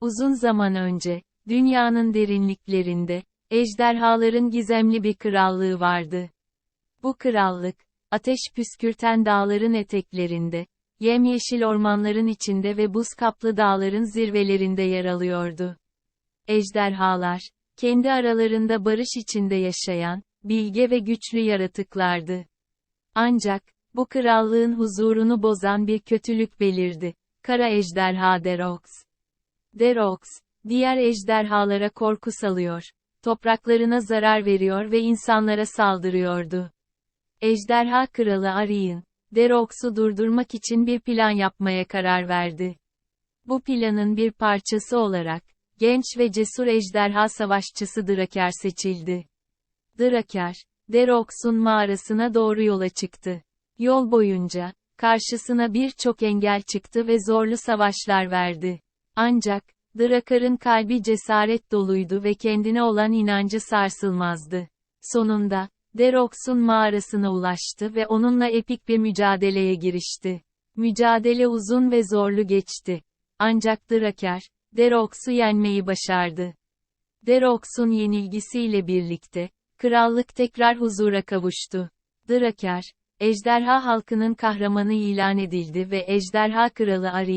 Uzun zaman önce, dünyanın derinliklerinde, ejderhaların gizemli bir krallığı vardı. Bu krallık, ateş püskürten dağların eteklerinde, yemyeşil ormanların içinde ve buz kaplı dağların zirvelerinde yer alıyordu. Ejderhalar, kendi aralarında barış içinde yaşayan, bilge ve güçlü yaratıklardı. Ancak, bu krallığın huzurunu bozan bir kötülük belirdi. Kara ejderha Derox. Derox, diğer ejderhalara korku salıyor, topraklarına zarar veriyor ve insanlara saldırıyordu. Ejderha kralı Arion, Derox'u durdurmak için bir plan yapmaya karar verdi. Bu planın bir parçası olarak, genç ve cesur ejderha savaşçısı Draker seçildi. Draker, Derox'un mağarasına doğru yola çıktı. Yol boyunca, karşısına birçok engel çıktı ve zorlu savaşlar verdi. Ancak, Drakar'ın kalbi cesaret doluydu ve kendine olan inancı sarsılmazdı. Sonunda, Derox'un mağarasına ulaştı ve onunla epik bir mücadeleye girişti. Mücadele uzun ve zorlu geçti. Ancak Draker, Derox'u yenmeyi başardı. Derox'un yenilgisiyle birlikte, krallık tekrar huzura kavuştu. Draker, ejderha halkının kahramanı ilan edildi ve ejderha kralı Ari